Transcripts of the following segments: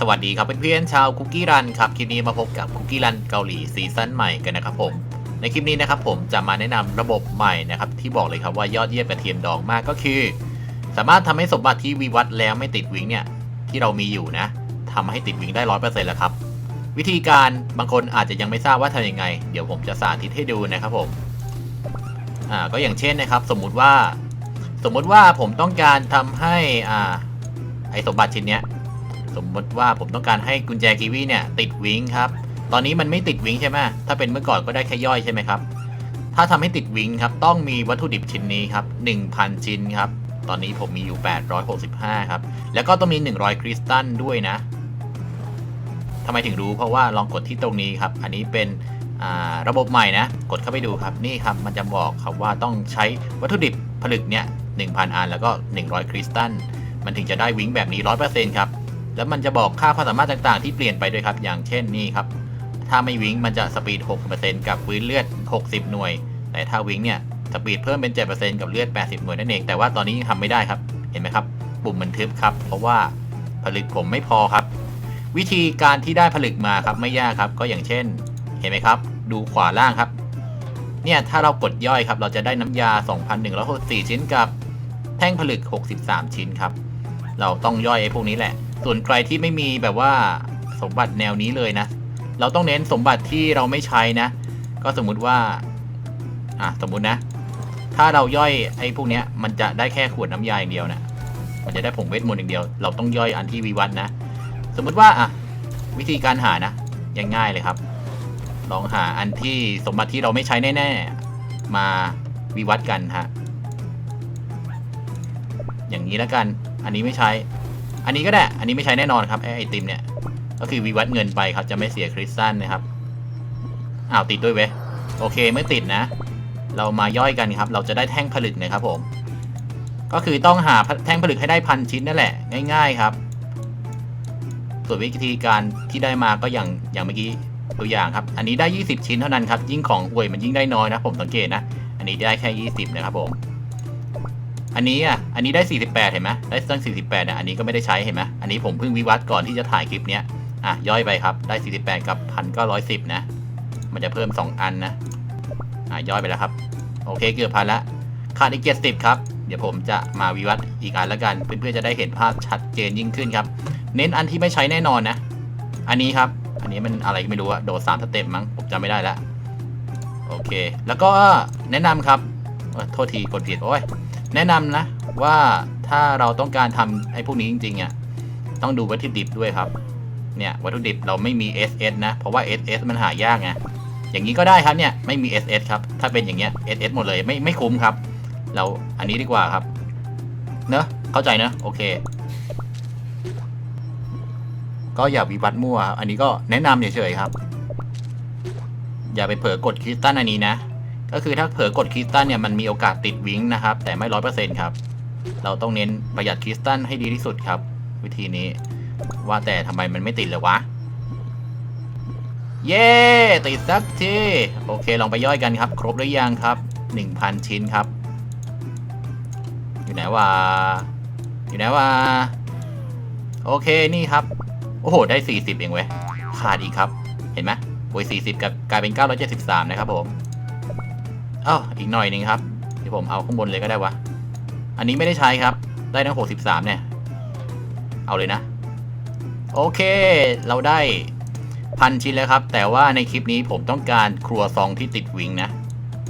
สวัสดีครับเพื่อนๆชาวคุกกี้รันครับคลิปนี้มาพบกับคุกกี้รันเกาหลีซีซั่นใหม่กันนะครับผมในคลิปนี้นะครับผมจะมาแนะนำระบบใหม่นะครับที่บอกเลยครับว่ายอดเยี่ยมกระเทียมดองมากก็คือ สามารถทำให้สมบัติที่วิวัฒน์แล้วไม่ติดวิงเนี่ยที่เรามีอยู่นะทำให้ติดวิงได้ร้อยเปอร์เซ็นต์แล้วครับ วิธีการบางคนอาจจะยังไม่ทราบว่าทำยังไง เดี๋ยวผมจะสาธิตให้ดูนะครับผมอ่าก็อย่างเช่นนะครับ สมมุติว่า สมมุติว่าผมต้องการทำให้อ่าไอสมบัติชิ้นเนี้ย สมมติว่าผมต้องการให้กุญแจกีวีเนี่ยติดวิงครับ ตอนนี้มันไม่ติดวิงใช่ไหมถ้าเป็นเมื่อก่อนก็ได้แค่ย่อยใช่ไหมครับ ถ้าทำให้ติดวิงครับ ต้องมีวัตถุดิบชิ้นนี้ครับ1,000 ชิ้นครับ ตอนนี้ผมมีอยู่ 865 ครับ แล้วก็ต้องมี 100 คริสตัลด้วยนะทำไมถึงรู้เพราะว่าลองกดที่ตรงนี้ครับ อันนี้เป็นระบบใหม่นะ กดเข้าไปดูครับ นี่ครับ มันจะบอกครับว่าต้องใช้วัตถุดิบผลึกเนี่ย1,000 อัน แล้วก็ 100 คริสตัล มันถึงจะได้วิงแบบนี้ 100%ครับ แล้วมันจะบอกค่าความสามารถต่างๆ ที่เปลี่ยนไปด้วยครับ อย่างเช่นนี่ครับ ถ้าไม่วิงมันจะสปีด 6%กับพื้นเลือด 60 หน่วย แต่ถ้าวิงเนี่ยสปีดเพิ่มเป็น 7%กับเลือด 80 หน่วยนั่นเอง แต่ว่าตอนนี้ยังทำไม่ได้ครับ เห็นไหมครับ ปุ่มมันทึบครับ เพราะว่าผลึกผมไม่พอครับ วิธีการที่ได้ผลึกมาครับไม่ยากครับ ก็อย่างเช่น เห็นไหมครับ ดูขวาล่างครับ เนี่ยถ้าเรากดย่อยครับ เราจะได้น้ำยา 2,164 ชิ้นกับ แท่งผลึก 63 ชิ้นครับ เราต้องย่อยไอ้พวกนี้แหละ ส่วนใครที่ไม่มีแบบว่าสมบัติแนวนี้เลยนะ เราต้องเน้นสมบัติที่เราไม่ใช้นะ ก็สมมุติว่า อะสมมุตินะ ถ้าเราย่อยไอ้พวกเนี้ย มันจะได้แค่ขวดน้ำยาอย่างเดียวนะมันจะได้ผงเวทมนต์อย่างเดียว เราต้องย่อยอันที่วิวัฒน์นะ สมมุติว่าอะวิธีการหานะยังง่ายเลยครับ ลองหาอันที่สมบัติที่เราไม่ใช้แน่ ๆ มาวิวัฒน์กันฮะ อย่างนี้แล้วกัน อันนี้ไม่ใช้ อันนี้ก็ได้ อันนี้ไม่ใช้แน่นอนครับไอไอติมเนี่ย ก็คือวิวัฒน์เงินไปครับ จะไม่เสียคริสตัลนะครับ อ้าวติดด้วยเว้ย โอเคไม่ติดนะ เรามาย่อยกันครับ เราจะได้แท่งผลึกนะครับผม ก็คือต้องหาแท่งผลึกให้ได้พันชิ้นนั่นแหละ ง่าย ๆครับ ส่วนวิธีการที่ได้มาก็อย่างอย่างเมื่อกี้ตัวอย่างครับ อันนี้ได้ 20 ชิ้นเท่านั้นครับ ยิ่งของห่วยมันยิ่งได้น้อยนะผมสังเกตนะ อันนี้ได้แค่ 20 นะครับผม อันนี้อะ อันนี้ได้ 48 เห็นไหมได้ตั้ง 48อะ อันนี้ก็ไม่ได้ใช้เห็นไหมอันนี้ผมเพิ่งวิวัฒน์ก่อนที่จะถ่ายคลิปเนี้ย อะ ย่อยไปครับ ได้ 48 กับ 1,910 นะ มันจะเพิ่ม 2 อันนะ อะ ย่อยไปแล้วครับ โอเค เกือบพันละ ขาดอีก 70 ครับ เดี๋ยวผมจะมาวิวัฒน์อีกอันละกัน เพื่อนๆจะได้เห็นภาพชัดเจนยิ่งขึ้นครับ เน้นอันที่ไม่ใช้แน่นอนนะ อันนี้ครับ อันนี้มันอะไรก็ไม่รู้อะโดดสามสเต็ปมั้ง ผมจำไม่ได้แล้วโอเค แล้วก็แนะนำครับ โทษทีกดผิดโอ้ย แนะนำนะว่าถ้าเราต้องการทำไอ้พวกนี้จริงๆอะต้องดูวัตถุดิบด้วยครับ เนี่ยวัตถุดิบเราไม่มี SS นะ เพราะว่า SS มันหายากไงอย่างนี้ก็ได้ครับเนี่ยไม่มี SS ครับ ถ้าเป็นอย่างเงี้ย SS หมดเลยไม่ไม่คุ้มครับ เราอันนี้ดีกว่าครับ เนอะเข้าใจเนอะโอเค ก็อย่าวิวัฒน์มั่วครับอันนี้ก็แนะนำเฉยๆครับ อย่าไปเผลอกดคริสตัลอันนี้นะ ก็คือถ้าเผลอกดคริสตัลเนี่ยมันมีโอกาสติดวิงนะครับ แต่ไม่ร้อยเปอร์เซ็นต์ครับ เราต้องเน้นประหยัดคริสตัลให้ดีที่สุดครับ วิธีนี้ว่าแต่ทำไมมันไม่ติดเลยวะ เย้ติดสักทีโอเคลองไปย่อยกันครับ ครบหรือยังครับหนึ่งพันชิ้นครับ อยู่ไหนวะอยู่ไหนวะโอเคนี่ครับ โอ้โห ได้ 40 เองเว้ยขาดอีกครับ เห็นไหมโอ้ย40 กับกลายเป็น 973 นะครับผม อ้าวอีกหน่อยหนึงครับเดี๋ยวผมเอาข้างบนเลยก็ได้วะ อันนี้ไม่ได้ใช้ครับ ได้ทั้ง63เนี่ย เอาเลยนะ โอเค เราได้พันชิ้นแล้วครับ แต่ว่าในคลิปนี้ผมต้องการครัวซองที่ติดวิงนะ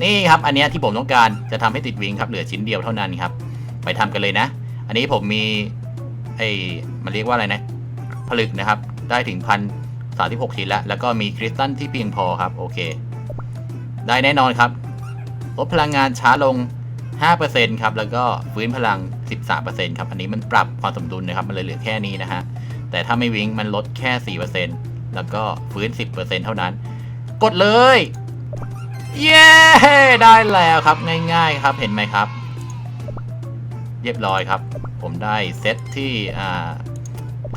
นี่ครับ อันนี้ที่ผมต้องการจะทำให้ติดวิงครับ เหลือชิ้นเดียวเท่านั้นครับ ไปทำกันเลยนะ อันนี้ผมมีไอ้มันเรียกว่าอะไรนะ ผลึกนะครับ ได้ถึงพันสาชิ้นแล้ว แล้วก็มีคริสตัลที่เพียงพอครับ โอเค ได้แน่นอนครับ ลดพลังงานช้าลง 5%ครับ แล้วก็ฟื้นพลัง 13%ครับ อันนี้มันปรับความสมดุลนะครับ มันเลยเหลือแค่นี้นะฮะ แต่ถ้าไม่วิ่งมันลดแค่ 4%แล้วก็ฟื้น 10%เท่านั้น กดเลย เย้ ได้แล้วครับ ง่าย ๆ ครับ เห็นไหมครับ เรียบร้อยครับ ผมได้เซตที่อ่า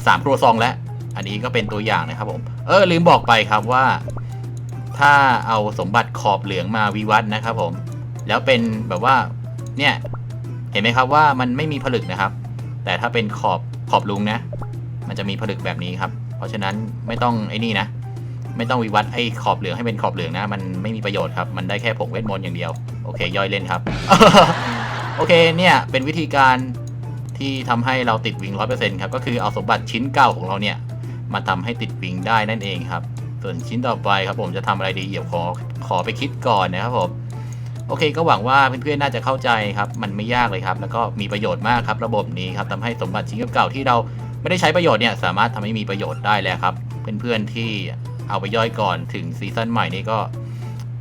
สามครัวซองแล้ว อันนี้ก็เป็นตัวอย่างนะครับผม เออลืมบอกไปครับว่า ถ้าเอาสมบัติขอบเหลืองมาวิวัฒน์นะครับผม แล้วเป็นแบบว่าเนี่ยเห็นไหมครับว่ามันไม่มีผลึกนะครับ แต่ถ้าเป็นขอบขอบลุงนะ มันจะมีผลึกแบบนี้ครับ เพราะฉะนั้นไม่ต้องไอ้นี่นะ ไม่ต้องวิวัฒน์ไอ้ขอบเหลืองให้เป็นขอบเหลืองนะ มันไม่มีประโยชน์ครับ มันได้แค่ผงเวทมนต์อย่างเดียว โอเค ย่อยเล่นครับ โอเค เนี่ย เป็นวิธีการที่ทำให้เราติดวิงร้อยเปอร์เซ็นต์ครับ ก็คือเอาสมบัติชิ้นเก่าของเราเนี่ย มาทำให้ติดวิงได้นั่นเองครับ ส่วนชิ้นต่อไปครับผมจะทำอะไรดี เดี๋ยวขอขอไปคิดก่อนนะครับผม โอเคก็หวังว่าเพื่อนๆน่าจะเข้าใจครับมันไม่ยากเลยครับ แล้วก็มีประโยชน์มากครับระบบนี้ครับทำให้สมบัติชิ้นเก่าๆที่เราไม่ได้ใช้ประโยชน์เนี่ยสามารถทำให้มีประโยชน์ได้แล้วครับ เพื่อนๆที่เอาไปย่อยก่อนถึงซีซั่นใหม่นี่ก็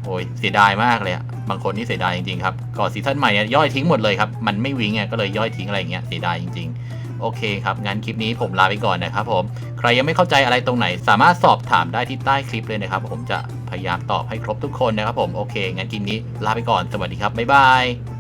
โอ้ยเสียดายมากเลยอะบางคนนี่เสียดายจริงๆครับก่อนซีซั่นใหม่เนี่ยย่อยทิ้งหมดเลยครับมันไม่วิ่งไงก็เลยย่อยทิ้งอะไรอย่างเงี้ยเสียดายจริง ๆ โอเคครับงั้นคลิปนี้ผมลาไปก่อนนะครับผมใครยังไม่เข้าใจอะไรตรงไหน สามารถสอบถามได้ที่ใต้คลิปเลยนะครับ ผมจะ พยายามตอบให้ครบทุกคนนะครับผมโอเค งั้นกินนี้ลาไปก่อนสวัสดีครับบ๊ายบาย